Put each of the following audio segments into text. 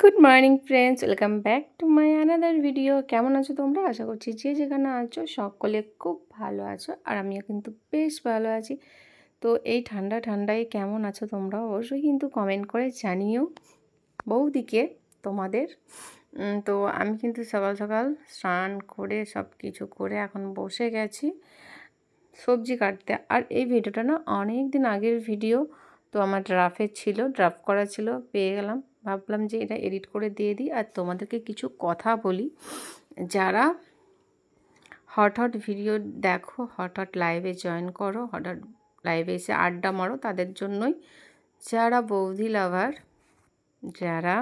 Good morning friends welcome back to my another video কেমন আছো তোমরা? আশা করছি যে যেখানে আছো সকলে খুব ভালো আছো আর আমিও কিন্তু বেশ ভালো আছি। তো এই ঠান্ডা ঠান্ডায় কেমন আছো তোমরা? অবশ্যই কিন্তু কমেন্ট করে জানিও বৌদিকে তোমাদের। তো আমি কিন্তু সকাল সকাল স্নান করে সব কিছু করে এখন বসে গেছি সবজি কাটতে। আর এই ভিডিওটা না অনেক দিন আগের ভিডিও। তো আমার ড্রাফের ছিল ড্রাফ করা ছিল, পেয়ে গেলাম। ভাবলাম যে এটা এডিট করে দিয়ে দিই আর তোমাদেরকে কিছু কথা বলি। যারা হট হট ভিডিও দেখো, হট হট লাইভে জয়েন করো, হট হট লাইভে এসে আড্ডা মারো, তাদের জন্যই যারা বৌদি লাভার যারা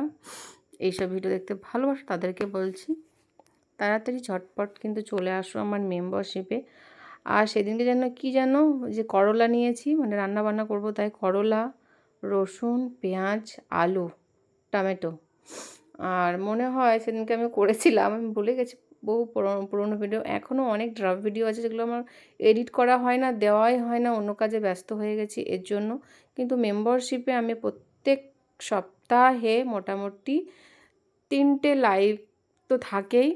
এইসব ভিডিও দেখতে ভালোবাসো, তাদেরকে বলছি, তাড়াতাড়ি ঝটপট কিন্তু চলে আসো আমার মেম্বারশিপে আর সেদিনকে যেন কি যেন যে করলা নিয়েছি মানে রান্না বান্না করব, তাই করলা, রসুন, পেঁয়াজ, আলু। টমেটো। আর মনে হয় সেদিনকে আমি করেছিলাম, আমি ভুলে গেছি বহু পুরনো, পুরোনো ভিডিও এখনও অনেক ড্রাফ ভিডিও আছে যেগুলো আমার এডিট করা হয় না, দেওয়াই হয় না, অন্য কাজে ব্যস্ত হয়ে গেছি এর জন্য। কিন্তু মেম্বারশিপে আমি প্রত্যেক সপ্তাহে মোটামুটি তিনটে লাইভ তো থাকেই,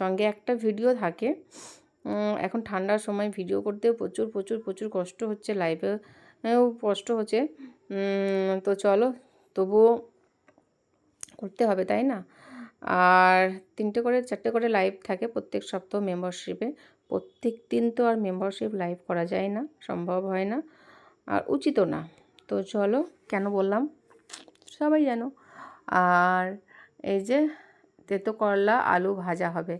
সঙ্গে একটা ভিডিও থাকে। এখন ঠান্ডার সময় ভিডিও করতেও প্রচুর প্রচুর প্রচুর কষ্ট হচ্ছে লাইভেও কষ্ট হচ্ছে। তো চলো, তবুও করতে হবে, তাই না? আর তিনটে করে, চারটে করে লাইভ থাকে প্রত্যেক সপ্তাহ মেম্বারশিপে প্রত্যেক দিন তো আর মেম্বারশিপ লাইভ করা যায় না, সম্ভব হয় না। আর উচিতও না। তো চলো, কেন বললাম? সবাই জানো। আর এই যে তেতো করলা আলু ভাজা হবে।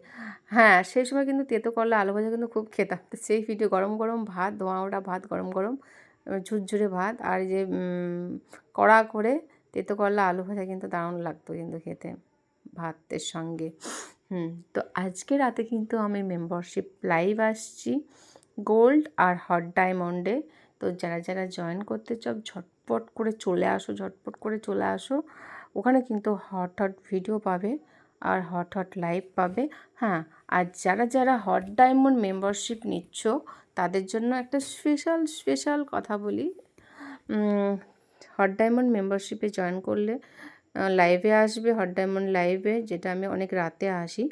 হ্যাঁ সেই সময় কিন্তু তেতো করলা আলু ভাজা কিন্তু খুব খেতাম। তো সেই ভিডিও গরম গরম ভাত, ধোঁয়া ওটা ভাত গরম গরম, ঝুরঝুরে ভাত। আর যে কড়া করে তেতো করলা আলু ভাজা কিন্তু দারুণ লাগতো কিন্তু খেতে, ভাতের সঙ্গে। হুম, তো আজকে রাতে কিন্তু আমি মেম্বারশিপ লাইভ আসছি গোল্ড আর হট ডায়মন্ডে তো যারা যারা জয়েন করতে চাও, ঝটপট করে চলে আসো, ঝটপট করে চলে আসো। ওখানে কিন্তু হট হট ভিডিও পাবে আর হট হট লাইভ পাবে। হ্যাঁ আর যারা যারা হট ডায়মন্ড মেম্বারশিপ নিচ্ছ, তাদের জন্য একটা স্পেশাল স্পেশাল কথা বলি। হট ডায়মন্ড মেম্বারশিপে জয়েন করলে লাইভে আসবে হট ডায়মন্ড লাইভে যেটা আমি অনেক রাতে আসি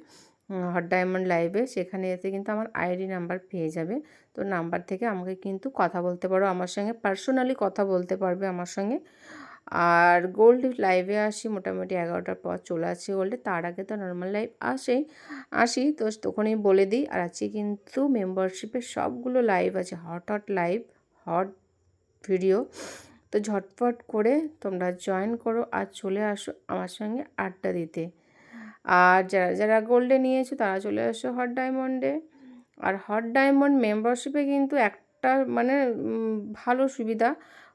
হট ডায়মন্ড লাইভে সেখানে এসে কিন্তু আমার আইডি নাম্বার পেয়ে যাবে। তো নাম্বার থেকে আমাকে কিন্তু কথা বলতে পারো, আমার সঙ্গে পার্সোনালি কথা বলতে পারবে আমার সঙ্গে। আর গোল্ড লাইভে আসি, মোটামুটি এগারোটার পর চলে আসি গোল্ডে তার আগে তো নর্মাল লাইভ আসেই, আসি। তো তখনই বলে দিই, আর আজকে কিন্তু মেম্বারশিপের সবগুলো লাইভ আছে hot hot live hot video তো ঝটপট করে তোমরা জয়েন করো আর চলে আসো আমার সঙ্গে আড্ডা দিতে। আর যারা যারা গোল্ডে নিয়েছো তারা চলে আসো হট ডায়মন্ডে আর হট ডায়মন্ড মেম্বারশিপে কিন্তু একটা মানে ভালো সুবিধা।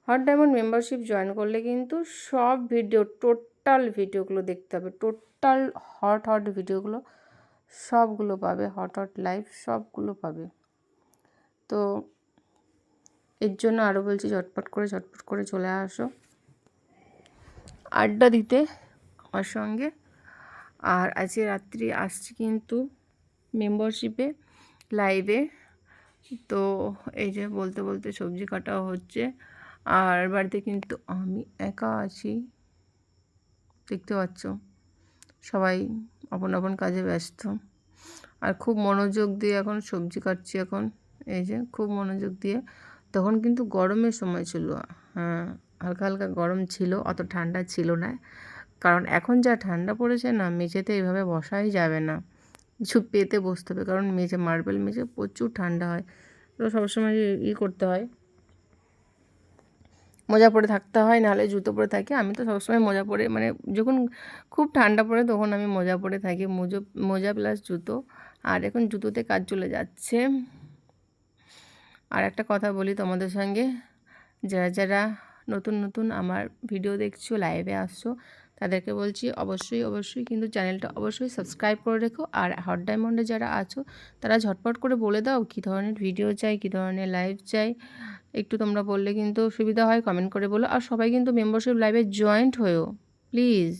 হট ডায়মন্ড মেম্বারশিপ জয়েন করলে কিন্তু সব ভিডিও টোটাল ভিডিওগুলো দেখতে হবে। টোটাল হট হট ভিডিওগুলো সবগুলো পাবে। হট হট লাইভ সবগুলো পাবে। তো এর জন্য আরও বলছি ঝটপট করে ঝটপট করে চলে আসো। আড্ডা দিতে আমার সঙ্গে। আর আজকে রাত্রি আসছি কিন্তু মেম্বারশিপে লাইভে তো এই যে বলতে বলতে সবজি কাটাও হচ্ছে। আর বাড়িতে কিন্তু আমি একা আছি। দেখতে পাচ্ছ, সবাই আপন আপন কাজে ব্যস্ত। আর খুব মনোযোগ দিয়ে এখন সবজি কাটছি এখন। এই যে খুব মনোযোগ দিয়ে তখন কিন্তু গরমের সময় ছিল। হ্যাঁ হালকা হালকা গরম ছিল, অত ঠান্ডা ছিল না। কারণ এখন যা ঠান্ডা পড়েছে না, মেঝেতে এইভাবে বসাই যাবে না। কিছু পেতে বসতে হবে, কারণ মেঝে মার্বেল মেঝে প্রচুর ঠান্ডা হয়। তো সবসময় ই করতে হয়। মোজা পরে থাকতে হয়, নাহলে জুতো পরে থাকি। আমি তো সবসময় মোজা পরে মানে যখন খুব ঠান্ডা পড়ে, তখন আমি মোজা পরে থাকি। মোজো, মোজা প্লাস জুতো। আর এখন জুতোতে কাজ চলে যাচ্ছে। আর একটা কথা বলি তোমাদের সঙ্গে। যারা যারা নতুন নতুন আমার ভিডিও দেখছ লাইভে আসছো, তাদেরকে বলছি অবশ্যই অবশ্যই কিন্তু চ্যানেলটা অবশ্যই সাবস্ক্রাইব করে রেখো। আর হট ডায়মন্ডে যারা আছো, তারা ঝটপট করে বলে দাও কী ধরনের ভিডিও চাই, কী ধরনের লাইভ চাই। একটু তোমরা বললে কিন্তু সুবিধা হয় কমেন্ট করে বলো। আর সবাই কিন্তু মেম্বারশিপ লাইভে জয়েন্ট হয়েও প্লিজ